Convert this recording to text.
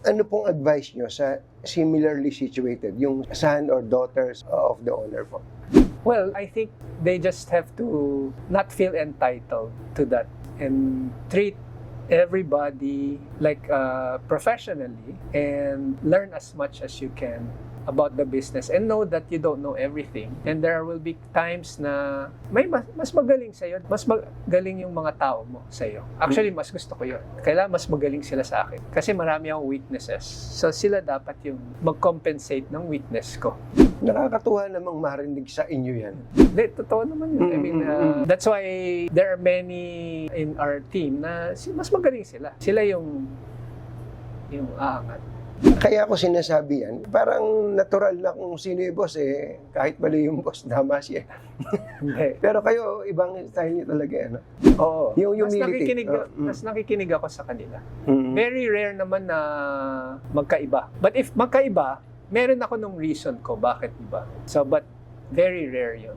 Ano pong advice nyo sa similarly situated, yung son or daughters of the owner po? Well, I think they just have to not feel entitled to that and treat everybody like uh, professionally and learn as much as you can about the business and know that you don't know everything and there will be times na may mas, mas magaling sa'yo mas magaling yung mga tao mo sa'yo actually mas gusto ko yun kailangan mas magaling sila sa akin kasi marami akong weaknesses so sila dapat yung mag-compensate ng weakness ko Nakakatuwa namang marinig sa inyo yan. Hindi, totoo naman yun. I mean, uh, that's why there are many in our team na mas magaling sila. Sila yung yung aangat. Kaya ako sinasabi yan, parang natural na kung sino yung boss eh, kahit mali yung boss, tama siya. Pero kayo, ibang style niyo talaga, ano? Oo. Yung mas humility. nakikinig, Oh, mm. mas nakikinig ako sa kanila. Mm. Very rare naman na magkaiba. But if magkaiba, meron ako nung reason ko bakit iba. So, but very rare yun.